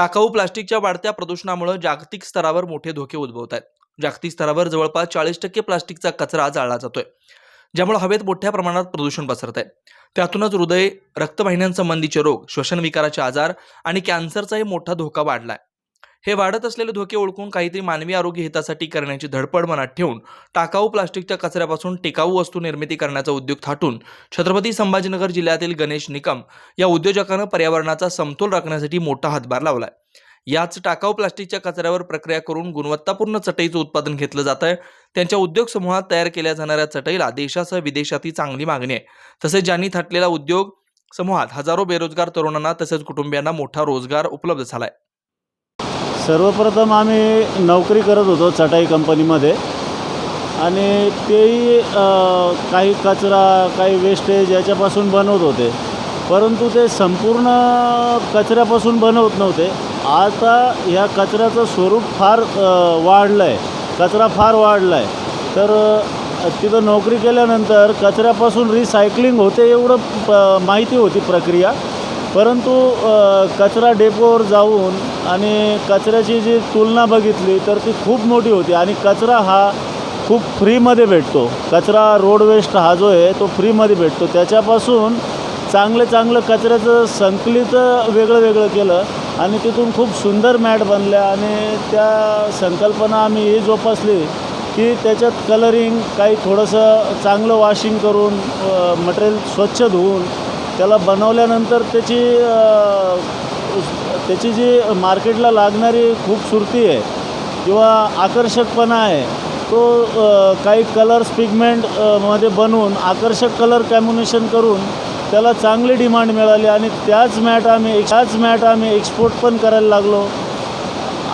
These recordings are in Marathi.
टाकाऊ प्लास्टिकच्या वाढत्या प्रदूषणामुळे जागतिक स्तरावर मोठे धोके उद्भवत आहेत. जागतिक स्तरावर जवळपास चाळीस टक्के प्लास्टिकचा कचरा जाळला जातोय ज्यामुळे हवेत मोठ्या प्रमाणात प्रदूषण पसरत आहे. त्यातूनच हृदय रक्तवाहिन्यांसंबंधीचे रोग श्वसन विकाराचे आजार आणि कॅन्सरचाही मोठा धोका वाढलाय. हे वाढत असलेले धोके ओळखून काहीतरी मानवी आरोग्य हितासाठी करण्याची धडपड मनात ठेवून टाकाऊ प्लास्टिकच्या कचऱ्यापासून टिकाऊ वस्तू निर्मिती करण्याचा उद्योग थाटून छत्रपती संभाजीनगर जिल्ह्यातील गणेश निकम या उद्योजकानं पर्यावरणाचा समतोल राखण्यासाठी मोठा हातभार लावलाय. याच टाकाऊ प्लास्टिकच्या कचऱ्यावर प्रक्रिया करून गुणवत्तापूर्ण चटईचं उत्पादन घेतलं जात आहे त्यांच्या उद्योग समूहात तयार केल्या जाणाऱ्या चटईला देशासह विदेशातही चांगली मागणी आहे. तसेच ज्यांनी थाटलेला उद्योग समूहात हजारो बेरोजगार तरुणांना तसेच कुटुंबियांना मोठा रोजगार उपलब्ध झाला आहे सर्वप्रथम आम्ही नोकरी करत होतो चटाई कंपनीमध्ये. आणि तेही काही कचरा काही वेस्टेज याच्यापासून बनवत होते. परंतु ते संपूर्ण कचऱ्यापासून बनवत नव्हते. आता ह्या कचऱ्याचं स्वरूप फार वाढलं आहे कचरा फार वाढला आहे तर तिथं नोकरी केल्यानंतर कचऱ्यापासून रिसायकलिंग होते एवढं प माहिती होती प्रक्रिया. परंतु कचरा डेपोवर जाऊन आणि कचऱ्याची जी तुलना बघितली तर ती खूप मोठी होती. आणि कचरा हा खूप फ्रीमध्ये भेटतो. कचरा रोड वेस्ट हा जो आहे तो फ्रीमध्ये भेटतो. त्याच्यापासून चांगलं चांगलं कचऱ्याचं संकलित वेगळं वेगळं केलं आणि तिथून खूप सुंदर मॅट बनल्या आणि त्या संकल्पना आम्ही ही जोपासली की त्याच्यात कलरिंग काही थोडंसं चांगलं वॉशिंग करून मटेरियल स्वच्छ धुवून त्याला बनवल्यानंतर त्याची त्याची जी मार्केटला लागणारी खूपसुरती आहे किंवा आकर्षकपणा आहे तो काही कलर्स पिगमेंटमध्ये बनवून आकर्षक कलर कॅम्बिनेशन करून त्याला चांगली डिमांड मिळाली आणि त्याच मॅट आम्ही त्याच मॅट आम्ही एक्सपोर्ट पण करायला लागलो.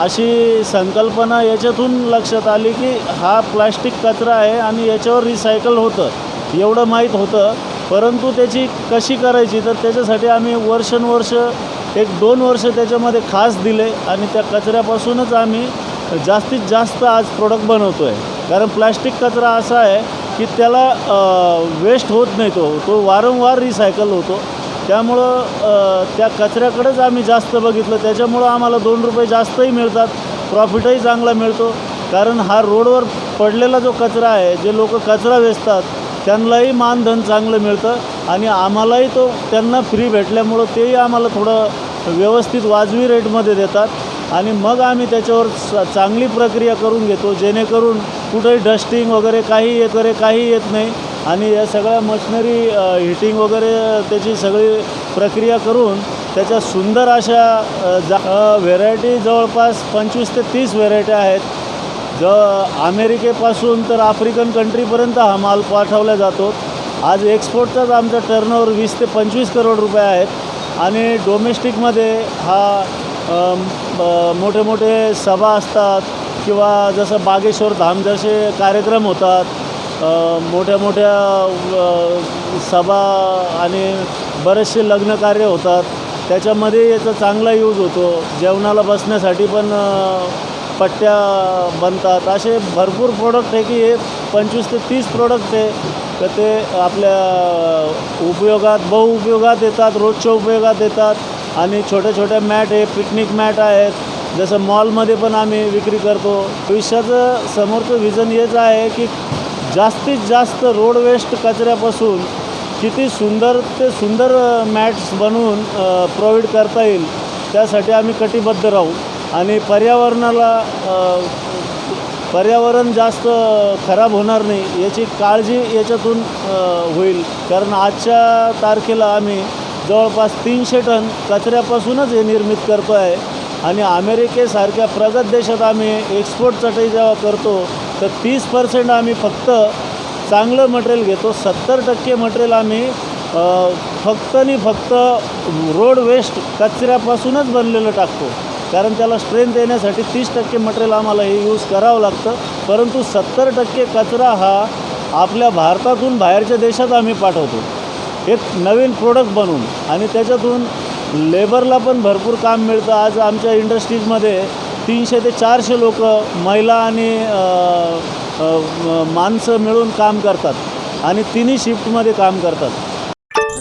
अशी संकल्पना याच्यातून लक्षात आली की हा प्लास्टिक कचरा आहे आणि याच्यावर रिसायकल होतं. एवढं माहीत होतं. परंतु त्याची कशी करायची तर त्याच्यासाठी आम्ही वर्षानुवर्ष एक दोन वर्ष त्याच्यामध्ये खास दिले आणि त्या कचऱ्यापासूनच आम्ही जास्तीत जास्त आज प्रोडक्ट बनवतो आहे कारण प्लॅस्टिक कचरा असा आहे की त्याला वेस्ट होत नाही तो. तो वारंवार रिसायकल होतो. त्यामुळं त्या कचऱ्याकडेच आम्ही जास्त बघितलं. त्याच्यामुळं आम्हाला दोन रुपये जास्तही मिळतात. प्रॉफिटही चांगला मिळतो. कारण हा रोडवर पडलेला जो कचरा आहे जे लोक कचरा वेचतात त्यांनाही मानधन चांगलं मिळतं आणि आम्हालाही तो त्यांना फ्री भेटल्यामुळं तेही आम्हाला थोडं व्यवस्थित वाजवी रेटमध्ये देतात. आणि मग आम्ही त्याच्यावर च चांगली प्रक्रिया करून घेतो जेणेकरून कुठेही डस्टिंग वगैरे काही वगैरे काही येत नाही. आणि या सगळ्या मशिनरी हिटिंग वगैरे त्याची सगळी प्रक्रिया करून त्याच्या सुंदर अशा जा व्हेरायटी जवळपास पंचवीस ते तीस व्हेरायटी आहेत. ज अमेरिकेपासून तर आफ्रिकन कंट्रीपर्यंत हा माल पाठवला जातो. आज एक्सपोर्टचाच आमचा टर्नओव्हर वीस ते पंचवीस करोड रुपये आहेत. आणि डोमेस्टिकमध्ये हा ब- मोठे मोठे सभा असतात किंवा जसं बागेश्वर धाम जसे कार्यक्रम होतात मोठ्या मोठ्या सभा आणि बरेचसे लग्न कार्य होतात. त्याच्यामध्ये याचा चांगला यूज होतो. जेवणाला बसण्यासाठी पण पट्ट्या बनतात. असे भरपूर प्रोडक्ट आहे की हे पंचवीस ते तीस प्रोडक्ट आहे. तर ते आपल्या उपयोगात बहुउपयोगात येतात रोजच्या उपयोगात येतात. आणि छोट्या छोट्या मॅट आहे पिकनिक मॅट आहेत. जसं मॉलमध्ये पण आम्ही विक्री करतो. भविष्याचं समोरचं विजन हेच आहे की जास्तीत जास्त रोड वेस्ट कचऱ्यापासून किती सुंदर ते सुंदर मॅट्स बनवून प्रोव्हाइड करता येईल. त्यासाठी आम्ही कटिबद्ध राहू. आणि पर्यावरणाला पर्यावरण जास्त खराब होणार नाही याची काळजी याच्यातून होईल. कारण आजच्या तारखेला आम्ही जवळपास तीनशे टन कचऱ्यापासूनच हे निर्मित करतो आहे आणि अमेरिकेसारख्या प्रगत देशात आम्ही एक्सपोर्ट चटई जेव्हा करतो तर तीस पर्सेंट आम्ही फक्त चांगलं मटेरियल घेतो. सत्तर टक्के मटेरियल आम्ही फक्त आणि फक्त रोड वेस्ट कचऱ्यापासूनच बनलेलं टाकतो. कारण त्याला स्ट्रेंथ देण्यासाठी तीस टक्के मटेरियल आम्हाला हे यूज करावं लागतं. परंतु सत्तर टक्के कचरा हा आपल्या भारतातून बाहेरच्या देशात आम्ही पाठवतो. एक नवीन प्रोडक्ट बनवून आणि त्याच्यातून लेबरला पण भरपूर काम मिळतं. आज आमच्या इंडस्ट्रीजमध्ये तीनशे ते चारशे लोक महिला आणि माणसं मिळून काम करतात आणि तिन्ही शिफ्टमध्ये काम करतात.